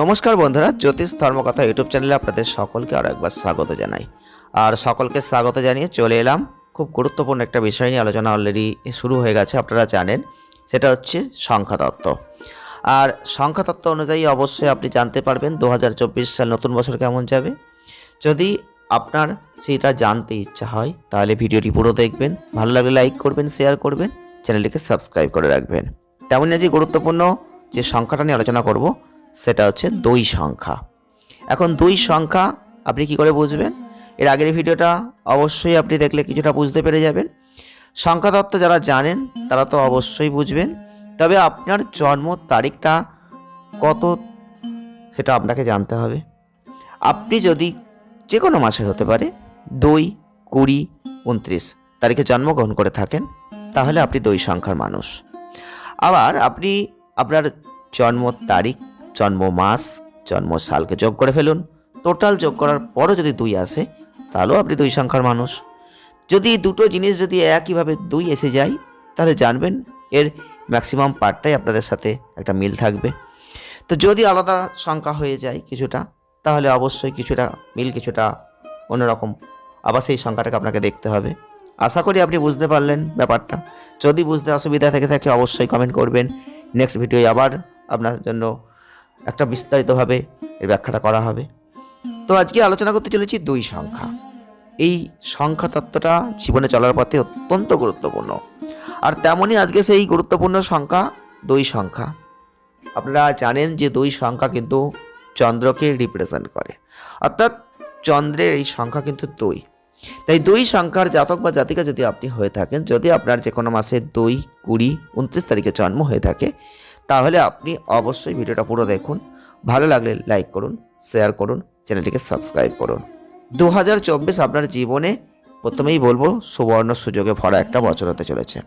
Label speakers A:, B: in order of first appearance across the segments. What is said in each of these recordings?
A: নমস্কার বন্ধুরা, জ্যোতিষ ধর্মকথা ইউটিউব চ্যানেলে আপনাদের সকলকে আরও একবার স্বাগত জানাই। আর সকলকে স্বাগত জানিয়ে চলে এলাম। খুব গুরুত্বপূর্ণ একটা বিষয় নিয়ে আলোচনা অলরেডি শুরু হয়ে গেছে, আপনারা জানেন। সেটা হচ্ছে সংখ্যাতত্ত্ব। আর সংখ্যাতত্ত্ব অনুযায়ী অবশ্যই আপনি জানতে পারবেন দু হাজার চব্বিশ সাল নতুন বছর কেমন যাবে। যদি আপনার সেটা জানতে ইচ্ছা হয়, তাহলে ভিডিওটি পুরো দেখবেন, ভালো লাগলে লাইক করবেন শেয়ার করবেন, চ্যানেলটিকে সাবস্ক্রাইব করে রাখবেন। তেমনই আজকে গুরুত্বপূর্ণ যে সংখ্যাটা নিয়ে আলোচনা করব সেটা হচ্ছে দুই সংখ্যা। এখন দুই সংখ্যা আপনি কি করে বুঝবেন? এর আগের ভিডিওটা অবশ্যই আপনি দেখলে কিছুটা বুঝতে পেরে যাবেন। সংখ্যাতত্ত্ব যারা জানেন, তারা তো অবশ্যই বুঝবেন। তবে আপনার জন্ম তারিখটা কত, সেটা আপনাকে জানতে হবে। আপনি যদি যে কোনো মাসের হতে পারে, দুই, কুড়ি, উনত্রিশ তারিখে জন্মগ্রহণ করে থাকেন, তাহলে আপনি দুই সংখ্যার মানুষ। আবার আপনি আপনার জন্ম তারিখ জন্ম মাস জন্ম সালকে যোগ করে ফেলুন। টোটাল যোগ করার পরও যদি দুই আসে, তাহলেও আপনি দুই সংখ্যার মানুষ। যদি দুটো জিনিস যদি একইভাবে দুই এসে যায়, তাহলে জানবেন এর ম্যাক্সিমাম পার্টটাই আপনাদের সাথে একটা মিল থাকবে। তো যদি আলাদা সংখ্যা হয়ে যায় কিছুটা, তাহলে অবশ্যই কিছুটা মিল কিছুটা অন্যরকম। আবার সেই সংখ্যাটাকে আপনাকে দেখতে হবে। আশা করি আপনি বুঝতে পারলেন ব্যাপারটা। যদি বুঝতে অসুবিধা থেকে থাকে, অবশ্যই কমেন্ট করবেন। নেক্সট ভিডিওয়ে আবার আপনার জন্য একটা বিস্তারিতভাবে এর ব্যাখ্যাটা করা হবে। তো আজকে আলোচনা করতে চলেছি দুই সংখ্যা। এই সংখ্যা তত্ত্বটা জীবনে চলার পথে অত্যন্ত গুরুত্বপূর্ণ। আর তেমনই আজকে সেই গুরুত্বপূর্ণ সংখ্যা দুই সংখ্যা। আপনারা জানেন যে দুই সংখ্যা কিন্তু চন্দ্রকে রিপ্রেজেন্ট করে। অর্থাৎ চন্দ্রের এই সংখ্যা কিন্তু দুই। তাই দুই সংখ্যার জাতক বা জাতিকা যদি আপনি হয়ে থাকেন, যদি আপনার যে কোনো মাসে দুই কুড়ি উনত্রিশ তারিখে জন্ম হয়ে থাকে তাহলে আপনি অবশ্যই ভিডিওটা পুরো দেখুন। ভালো লাগলে লাইক করুন শেয়ার করুন, চ্যানেলটিকে সাবস্ক্রাইব করুন। দু হাজার চব্বিশ আপনার জীবনে প্রথমেই বলব, সুবর্ণ সুযোগে ভরা একটা বছর হতে চলেছে।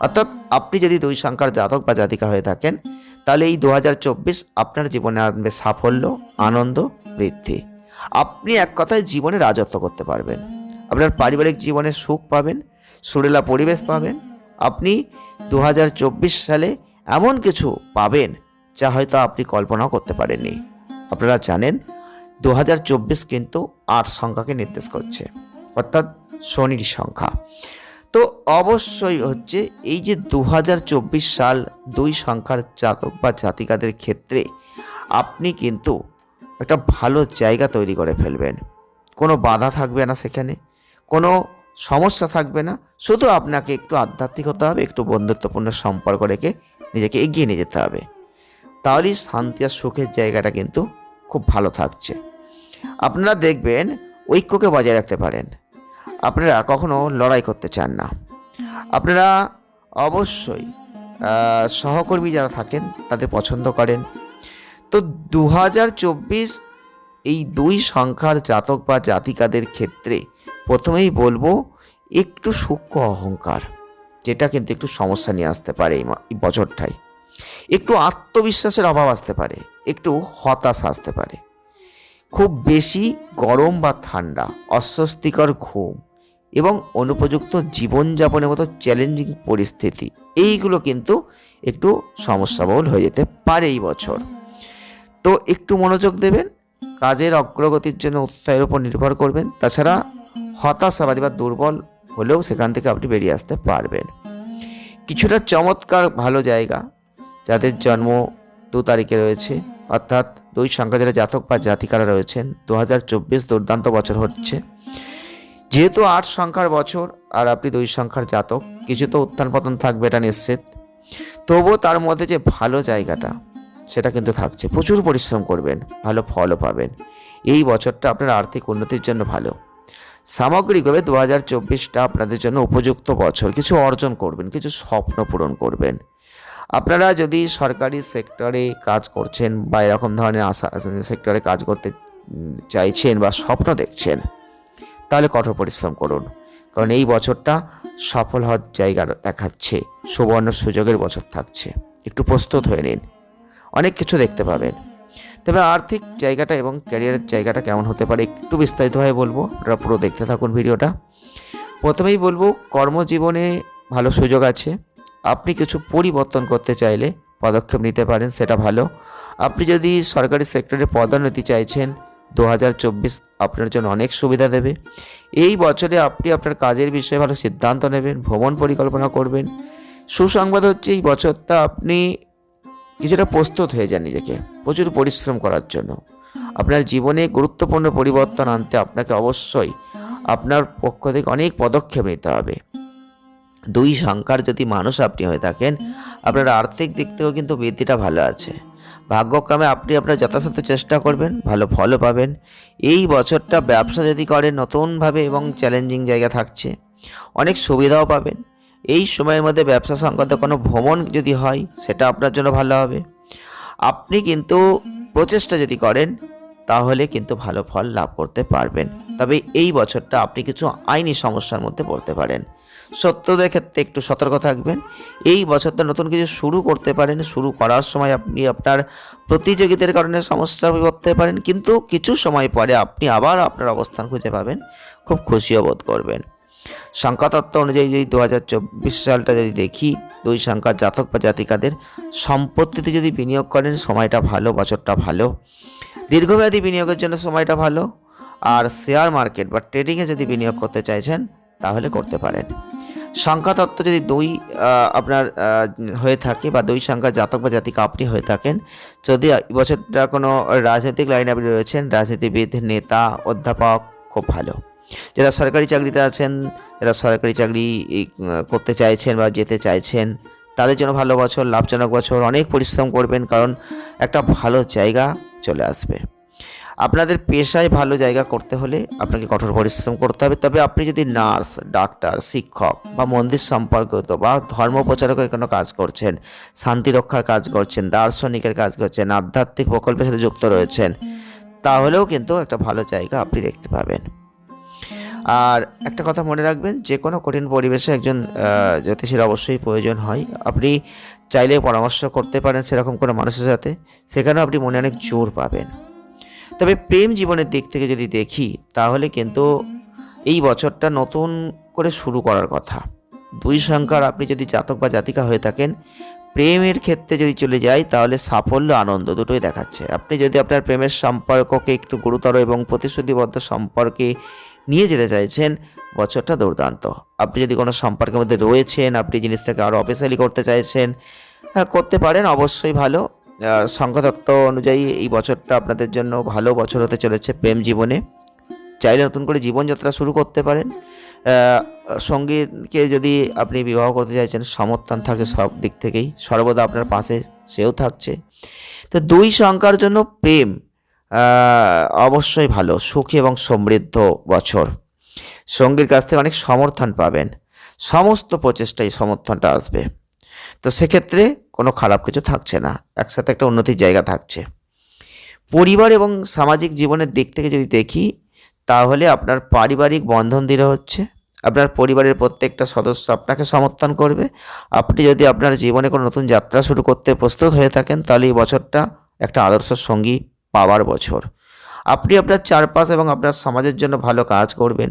A: অর্থাৎ আপনি যদি দুই সংখ্যার জাতক বা জাতিকা হয়ে থাকেন, তাহলে এই দু হাজার চব্বিশ আপনার জীবনে আনবে সাফল্য, আনন্দ, বৃদ্ধি। আপনি এক কথায় জীবনে রাজত্ব করতে পারবেন। আপনার পারিবারিক জীবনে সুখ পাবেন, সুরেলা পরিবেশ পাবেন। আপনি দু হাজার চব্বিশ সালে এমন কিছু পাবেন যা হয়তো আপনি কল্পনাও করতে পারেননি। আপনারা জানেন দু হাজার চব্বিশ কিন্তু আট সংখ্যাকে নির্দেশ করছে, অর্থাৎ শনির সংখ্যা। তো অবশ্যই হচ্ছে এই যে দু হাজার চব্বিশ সাল দুই সংখ্যার জাতক বা জাতিকাদের ক্ষেত্রে আপনি কিন্তু একটা ভালো জায়গা তৈরি করে ফেলবেন। কোনো বাধা থাকবে না সেখানে। কোনো সমস্যা থাকবে না। শুধু আপনাকে একটু আধ্যাত্মিক হতে হবে, একটু বন্ধুত্বপূর্ণ সম্পর্ক রেখে নিজেকে এগিয়ে নিয়ে যেতে হবে। তাহলেই শান্তি আর সুখের জায়গাটা কিন্তু খুব ভালো থাকছে। আপনারা দেখবেন ঐক্যকে বজায় রাখতে পারেন। আপনারা কখনো লড়াই করতে চান না। আপনারা অবশ্যই সহকর্মী যারা থাকেন, তাদের পছন্দ করেন। তো দু হাজার চব্বিশ এই দুই সংখ্যার জাতক বা জাতিকাদের ক্ষেত্রে প্রথমেই বলব, একটু সূক্ষ্ম অহংকার, যেটা কিন্তু একটু সমস্যা নিয়ে আসতে পারে এই বছরটায়। একটু আত্মবিশ্বাসের অভাব আসতে পারে, একটু হতাশ আসতে পারে। খুব বেশি গরম বা ঠান্ডা, অস্বস্তিকর ঘুম এবং অনুপযুক্ত জীবনযাপনের মতো চ্যালেঞ্জিং পরিস্থিতি, এইগুলো কিন্তু একটু সমস্যাবহুল হয়ে যেতে পারে এই বছর। তো একটু মনোযোগ দেবেন, কাজের অগ্রগতির জন্য উৎসাহের উপর নির্ভর করবেন। তাছাড়া হতাশাবাদী বা দুর্বল হলেও সেখান থেকে আপনি বেরিয়ে আসতে পারবেন। কিছুটা চমৎকার ভালো জায়গা যাদের জন্ম দু তারিখে রয়েছে, অর্থাৎ দুই সংখ্যা যারা জাতক বা জাতিকারা রয়েছেন। দু হাজার চব্বিশ দুর্দান্ত বছর হচ্ছে। যেহেতু আট সংখ্যার বছর আর আপনি দুই সংখ্যার জাতক, কিছু তো উত্থান পতন থাকবে এটা নিশ্চিত। তবুও তার মধ্যে যে ভালো জায়গাটা, সেটা কিন্তু থাকছে। প্রচুর পরিশ্রম করবেন, ভালো ফলও পাবেন। এই বছরটা আপনার আর্থিক উন্নতির জন্য ভালো। সামগ্রিকভাবে দু হাজার চব্বিশটা আপনাদের জন্য উপযুক্ত বছর। কিছু অর্জন করবেন, কিছু স্বপ্ন পূরণ করবেন। আপনারা যদি সরকারি সেক্টরে কাজ করছেন বা এরকম ধরনের আশা সেক্টরে কাজ করতে চাইছেন বা স্বপ্ন দেখছেন, তাহলে কঠোর পরিশ্রম করুন। কারণ এই বছরটা সফল হওয়ার জায়গা দেখাচ্ছে, সুবর্ণ সুযোগের বছর থাকছে। একটু প্রস্তুত হয়ে নিন। অনেক কিছু দেখতে পাবেন। তবে আর্থিক জায়গাটা এবং ক্যারিয়ারের জায়গাটা কেমন হতে পারে একটু বিস্তারিতভাবে বলব। আপনারা পুরো দেখতে থাকুন ভিডিওটা। প্রথমেই বলব, কর্মজীবনে ভালো সুযোগ আছে। আপনি কিছু পরিবর্তন করতে চাইলে পদক্ষেপ নিতে পারেন, সেটা ভালো। আপনি যদি সরকারি সেক্টরে পদোন্নতি চাইছেন, দু হাজার চব্বিশ আপনার জন্য অনেক সুবিধা দেবে। এই বছরে আপনি আপনার কাজের বিষয়ে ভালো সিদ্ধান্ত নেবেন, ভ্রমণ পরিকল্পনা করবেন। সুসংবাদ হচ্ছে, এই বছরটা আপনি কিছুটা প্রস্তুত হয়ে যান নিজেকে, প্রচুর পরিশ্রম করার জন্য। আপনার জীবনে গুরুত্বপূর্ণ পরিবর্তন আনতে আপনাকে অবশ্যই আপনার পক্ষ থেকে অনেক পদক্ষেপ নিতে হবে। দুই সংখ্যার যদি মানুষ আপনি হয়ে থাকেন, আপনার আর্থিক দিক থেকেও কিন্তু বৃদ্ধিটা ভালো আছে। ভাগ্যক্রমে আপনি আপনার যথাসাধ্য চেষ্টা করবেন, ভালো ফলও পাবেন। এই বছরটা ব্যবসা যদি করেন নতুনভাবে এবং চ্যালেঞ্জিং জায়গা থাকছে, অনেক সুবিধাও পাবেন। এই সময়ের মধ্যে ব্যবসা সংক্রান্ত কোনো ভ্রমণ যদি হয়, সেটা আপনার জন্য ভালো হবে। আপনি কিন্তু প্রচেষ্টা যদি করেন, তাহলে কিন্তু ভালো ফল লাভ করতে পারবেন। তবে এই বছরটা আপনি কিছু আইনি সমস্যার মধ্যে পড়তে পারেন। সত্যদের ক্ষেত্রে একটু সতর্ক থাকবেন। এই বছরটা নতুন কিছু শুরু করতে পারেন, শুরু করার সময় আপনি আপনার প্রতিযোগিতার কারণে সমস্যার পড়তে পারেন। কিন্তু কিছু সময় পরে আপনি আবার আপনার অবস্থান খুঁজে পাবেন। খুব খুশিও বোধ করবেন। সংখ্যাতত্ত্ব অনুযায়ী যদি দু হাজার চব্বিশ সালটা যদি দেখি, দুই সংখ্যার জাতক বা জাতিকাদের সম্পত্তিতে যদি বিনিয়োগ করেন, সময়টা ভালো, বছরটা ভালো। দীর্ঘমেয়াদী বিনিয়োগের জন্য সময়টা ভালো। আর শেয়ার মার্কেট বা ট্রেডিংয়ে যদি বিনিয়োগ করতে চাইছেন, তাহলে করতে পারেন। সংখ্যাতত্ত্ব যদি দুই আপনার হয়ে থাকে বা দুই সংখ্যার জাতক বা জাতিকা আপনি হয়ে থাকেন, যদি বছরটা কোনো রাজনৈতিক লাইনে আপনি রয়েছেন, রাজনীতিবিদ, নেতা, অধ্যাপক, খুব ভালো। যারা সরকারি চাকরিতে আছেন, যারা সরকারি চাকরি করতে চাইছেন বা যেতে চাইছেন, তাদের জন্য ভালো বছর, লাভজনক বছর, অনেক পরিশ্রম করবেন কারণ একটা ভালো জায়গা চলে আসবে। আপনাদের পেশায় ভালো জায়গা করতে হলে আপনাকে কঠোর পরিশ্রম করতে হবে। তবে আপনি যদি নার্স, ডাক্তার, শিক্ষক বা মন্দির সম্পর্কিত বা ধর্ম প্রচারকের কোনো কাজ করছেন, শান্তি রক্ষার কাজ করছেন, দার্শনিকের কাজ করছেন, আধ্যাত্মিক প্রকল্পের সাথে যুক্ত রয়েছেন, তাহলেও কিন্তু একটা ভালো জায়গা আপনি দেখতে পাবেন। আর একটা কথা মনে রাখবেন যে কোনো কঠিন পরিবেশে একজন জ্যোতিষীর অবশ্যই প্রয়োজন হয়। আপনি চাইলে পরামর্শ করতে পারেন সেরকম কোনো মানুষের সাথে, সেখানেও আপনি মনে অনেক জোর পাবেন। তবে প্রেম জীবনের দিক থেকে যদি দেখি, তাহলে কিন্তু এই বছরটা নতুন করে শুরু করার কথা। দুই সংখ্যার আপনি যদি জাতক বা জাতিকা হয়ে থাকেন, প্রেমের ক্ষেত্রে যদি চলে যাই, তাহলে সাফল্য, আনন্দ দুটোই দেখাচ্ছে। আপনি যদি আপনার প্রেমের সম্পর্ককে একটু গুরুতর এবং প্রতিশ্রুতিবদ্ধ সম্পর্কে নিয়ে যেতে চাইছেন বছরটা দুর্দান্ত। আপনি যদি কোনো সম্পর্কের মধ্যে রয়েছেন আপনি জিনিসটাকে আরও অফিসিয়ালি করতে চাইছেন করতে পারেন অবশ্যই ভালো। সংখ্যাতত্ত্ব অনুযায়ী এই বছরটা আপনাদের জন্য ভালো বছর হতে চলেছে প্রেম জীবনে। চাইলে নতুন করে জীবনযাত্রা শুরু করতে পারেন। আহ, সঙ্গীকে যদি আপনি বিবাহ করতে চাইছেন সমর্থন থাকে সব দিক থেকেই। সর্বদা আপনার পাশে সেও থাকছে। তো দুই সংখ্যার জন্য প্রেম অবশ্যই ভালো, সুখী এবং সমৃদ্ধ বছর। সঙ্গীর কাছ থেকে অনেক সমর্থন পাবেন। সমস্ত প্রচেষ্টায় সমর্থনটা আসবে। তো সেক্ষেত্রে কোনো খারাপ কিছু থাকছে না, একসাথে একটা উন্নতির জায়গা থাকছে। পরিবার এবং সামাজিক জীবনের দিক থেকে যদি দেখি, তাহলে আপনার পারিবারিক বন্ধন দৃঢ় হচ্ছে, আপনার পরিবারের প্রত্যেকটা সদস্য আপনাকে সমর্থন করবে। আপনি যদি আপনার জীবনে কোনো নতুন যাত্রা শুরু করতে প্রস্তুত হয়ে থাকেন, তাহলে এই বছরটা একটা আদর্শ সঙ্গী পাওয়ার বছর। আপনি আপনার চারপাশ এবং আপনার সমাজের জন্য ভালো কাজ করবেন।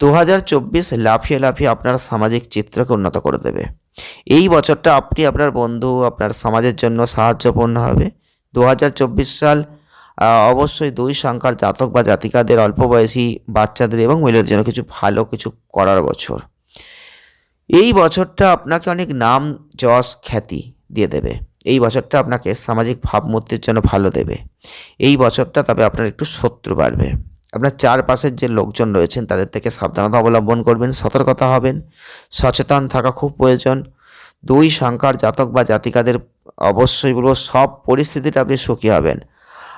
A: দু হাজার চব্বিশ লাফিয়ে লাফিয়ে আপনার সামাজিক চিত্রকে উন্নত করে দেবে। এই বছরটা আপনি আপনার বন্ধু, আপনার সমাজের জন্য সাহায্যপূর্ণ হবে। দু হাজার চব্বিশ সাল অবশ্যই দুই সংখ্যার জাতক বা জাতিকাদের অল্প বয়সী বাচ্চাদের এবং মহিলাদের জন্য কিছু ভালো কিছু করার বছর। এই বছরটা আপনাকে অনেক নাম, যশ, খ্যাতি দিয়ে দেবে। এই বছরটা আপনাকে সামাজিক ভাবমূর্তির জন্য ভালো দেবে। এই বছরটা তবে আপনার একটু শত্রু বাড়বে। আপনার চারপাশের যে লোকজন রয়েছেন, তাদের থেকে সাবধানতা অবলম্বন করবেন, সতর্কতা হবেন, সচেতন থাকা খুব প্রয়োজন। দুই সংখ্যার জাতক বা জাতিকাদের অবশ্যই বলব, সব পরিস্থিতিতে আপনি সুখী হবেন।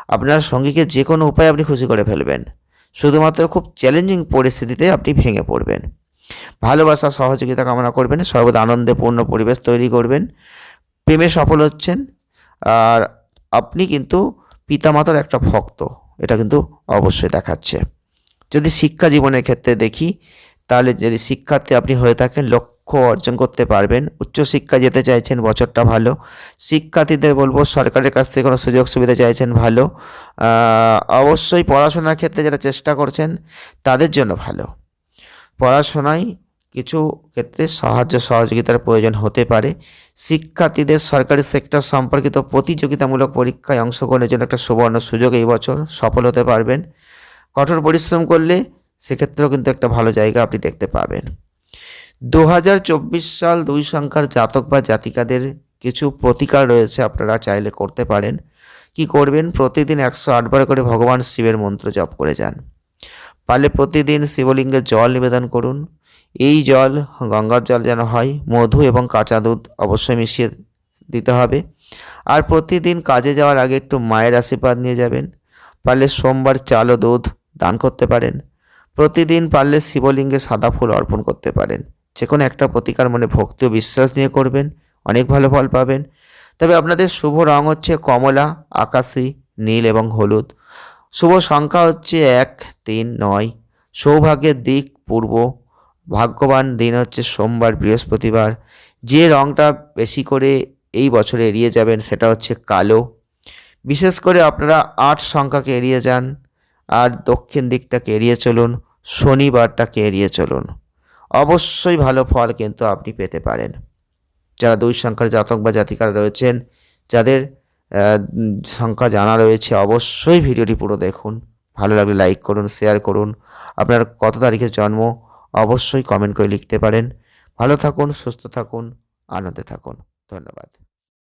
A: আপনার সঙ্গীকে যে কোনো উপায়ে আপনি খুশি করে ফেলবেন। শুধুমাত্র খুব চ্যালেঞ্জিং পরিস্থিতিতে আপনি ভেঙে পড়বেন। ভালোবাসা, সহযোগিতা কামনা করবেন, সর্বদা আনন্দপূর্ণ পরিবেশ তৈরি করবেন। প্রেমে সফল হচ্ছেন, আর আপনি কিন্তু পিতামাতার একটা ভক্ত, এটা কিন্তু অবশ্যই দেখাচ্ছে। যদি শিক্ষা জীবনের ক্ষেত্রে দেখি, তাহলে যদি শিক্ষার্থী আপনি হয়ে থাকেন, লক্ষ্য অর্জন করতে পারবেন উচ্চশিক্ষা যেতে চাইছেন, বছরটা ভালো। শিক্ষার্থীদের বলব, সরকারের কাছ থেকে কোনো সুযোগ সুবিধা চাইছেন, ভালো। অবশ্যই পড়াশোনার ক্ষেত্রে যারা চেষ্টা করছেন, তাদের জন্য ভালো। পড়াশোনায় কিছু ক্ষেত্রে সাহায্য সহযোগিতার প্রয়োজন হতে পারে। শিক্ষার্থীদের সরকারি সেক্টর সম্পর্কিত প্রতিযোগিতামূলক পরীক্ষায় অংশগ্রহণের জন্য একটা সুবর্ণ সুযোগ এই বছর সফল হতে পারবেন। কঠোর পরিশ্রম করলে সেক্ষেত্রেও কিন্তু একটা ভালো জায়গা আপনি দেখতে পাবেন। দু হাজার চব্বিশ সাল দুই সংখ্যার জাতক বা জাতিকাদের কিছু প্রতিকার রয়েছে আপনারা চাইলে করতে পারেন। কি করবেন? প্রতিদিন একশো আটবার করে ভগবান শিবের মন্ত্র জপ করে যান। পারলে প্রতিদিন শিবলিঙ্গে জল নিবেদন করুন। এই জল, গঙ্গার জল যেন হয়, মধু এবং কাঁচা দুধ অবশ্যই মিশিয়ে দিতে হবে। আর প্রতিদিন কাজে যাওয়ার আগে একটু মায়ের আশীর্বাদ নিয়ে যাবেন। পারলে সোমবার চাল ও দুধ দান করতে পারেন। প্রতিদিন পারলে শিবলিঙ্গে সাদা ফুল অর্পণ করতে পারেন। যে কোনো একটা প্রতিকার মনে ভক্তি ও বিশ্বাস নিয়ে করবেন। অনেক ভালো ফল পাবেন। তবে আপনাদের শুভ রং হচ্ছে কমলা, আকাশি, নীল এবং হলুদ। শুভ সংখ্যা হচ্ছে এক, তিন, নয়। সৌভাগ্যের দিক, পূর্ব ভাগ্যবান দিন হচ্ছে সোমবার, বৃহস্পতিবার। যে রংটা বেশি করে এই বছরে এড়িয়ে যাবেন সেটা হচ্ছে কালো। বিশেষ করে আপনারা আট সংখ্যাকে এড়িয়ে যান আর দক্ষিণ দিকটাকে এড়িয়ে চলুন, শনিবারটাকে এড়িয়ে চলুন। অবশ্যই ভালো ফল কিন্তু আপনি পেতে পারেন। যারা দুই সংখ্যার জাতক বা জাতিকারা রয়েছেন, যাদের সংখ্যা জানা রয়েছে, অবশ্যই ভিডিওটি পুরো দেখুন। ভালো লাগলে লাইক করুন, শেয়ার করুন। আপনার কত তারিখে জন্ম অবশ্যই কমেন্ট করে লিখতে পারেন। ভালো থাকুন সুস্থ থাকুন আনন্দে থাকুন। ধন্যবাদ।